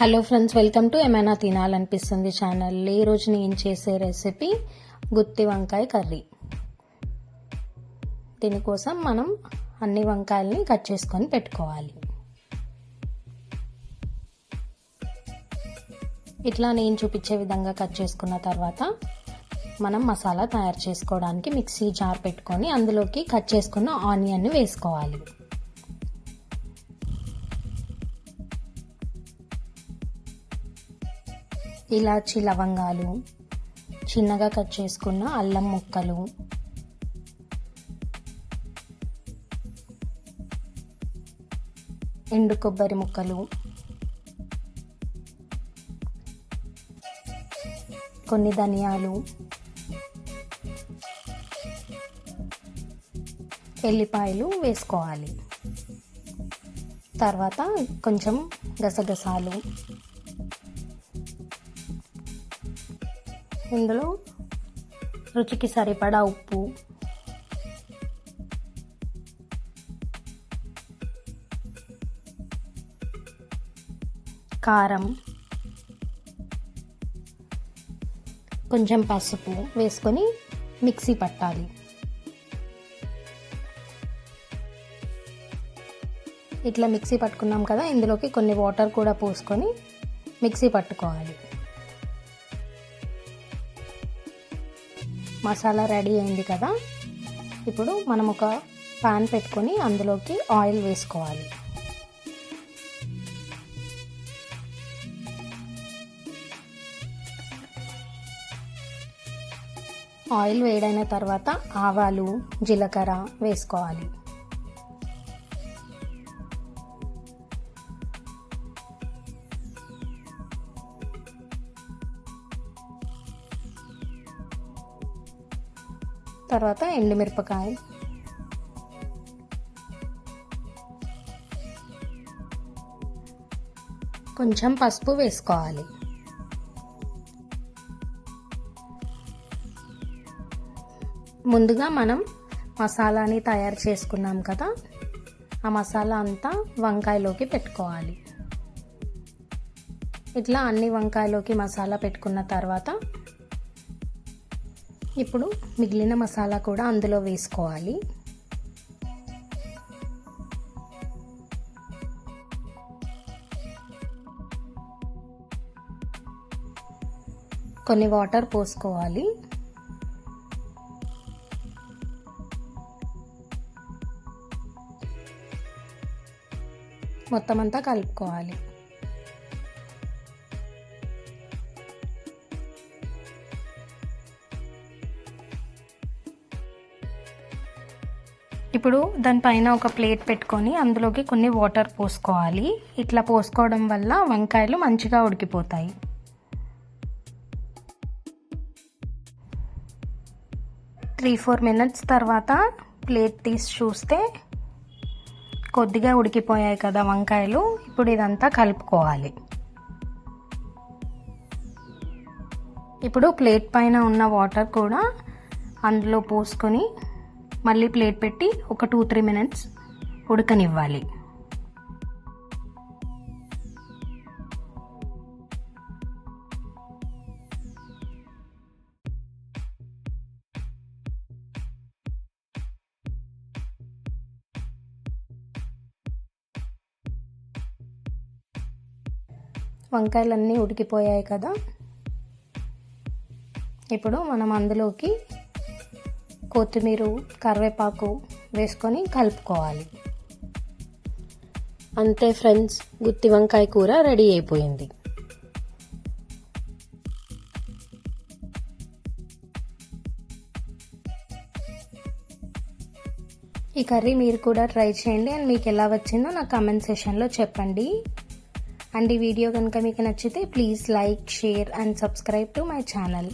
Hello friends welcome to ఏమైనా తినాలనిపిస్తుంది channel ఈ రోజు నేను చేసే రెసిపీ గుత్తి వంకాయ కర్రీ. దీనికోసం మనం అన్ని వంకాయల్ని కట్ చేసుకొని పెట్టుకోవాలి. ఇట్లా నేను చూపించే విధంగా కట్ చేసుకున్న తర్వాత మనం మసాలా తయారు చేసుకోవడానికి మిక్సీ జార్ పెట్టుకొని అందులోకి కట్ చేసుకున్న ఆనియన్ని వేసుకోవాలి. ఇలాచి లవంగాలు చిన్నగా కట్ చేసుకున్న అల్లం ముక్కలు. ఎండు కొబ్బరి ముక్కలు. కొన్ని ధనియాలు. ఎల్లిపాయలు వేసుకోవాలి. తర్వాత కొంచెం గసగసాలు. ఇందులో రుచికి సరిపడా ఉప్పు. కారం. కొంచెం పసుపు వేసుకొని మిక్సీ పట్టాలి. ఇట్లా మిక్సీ పట్టుకున్నాం కదా ఇందులోకి కొన్ని వాటర్ కూడా పోసుకొని మిక్సీ పట్టుకోవాలి. మసాలా రెడీ అయింది కదా. ఇప్పుడు మనం ఒక పాన్ పెట్టుకొని అందులోకి ఆయిల్ వేసుకోవాలి. ఆయిల్ వేడైన తర్వాత ఆవాలు జీలకర్ర వేసుకోవాలి. తర్వాత ఎండుమిరపకాయ కొంచెం పసుపు వేసుకోవాలి. ముందుగా మనం మసాలాని తయారు చేసుకున్నాం కదా ఆ మసాలా అంతా వంకాయలోకి పెట్టుకోవాలి. ఇట్లా అన్ని వంకాయలోకి మసాలా పెట్టుకున్న తర్వాత ఇప్పుడు మిగిలిన మసాలా కూడా అందులో వేసుకోవాలి. కొన్ని వాటర్ పోసుకోవాలి. మొత్తం అంతా కలుపుకోవాలి. ఇప్పుడు దానిపైన ఒక ప్లేట్ పెట్టుకొని అందులోకి కొన్ని వాటర్ పోసుకోవాలి. ఇట్లా పోసుకోవడం వల్ల వంకాయలు మంచిగా ఉడికిపోతాయి. త్రీ ఫోర్ మినిట్స్ తర్వాత ప్లేట్ తీసి చూస్తే కొద్దిగా ఉడికిపోయాయి కదా వంకాయలు. ఇప్పుడు ఇదంతా కలుపుకోవాలి. ఇప్పుడు ప్లేట్ పైన ఉన్న వాటర్ కూడా అందులో పోసుకొని మళ్ళీ ప్లేట్ పెట్టి ఒక టూ త్రీ మినిట్స్ ఉడకనివ్వాలి. వంకాయలన్నీ ఉడికిపోయాయి కదా. ఇప్పుడు మనం అందులోకి కొత్తిమీర కరివేపాకు వేసుకొని కలుపుకోవాలి. అంతే ఫ్రెండ్స్ గుత్తి వంకాయ కూర రెడీ అయిపోయింది. ఈ కర్రీ మీరు కూడా ట్రై చేయండి అండ్ మీకు ఎలా వచ్చిందో నా కమెంట్ సెషన్లో చెప్పండి. అండ్ ఈ వీడియో కనుక మీకు నచ్చితే please like share and subscribe to my channel.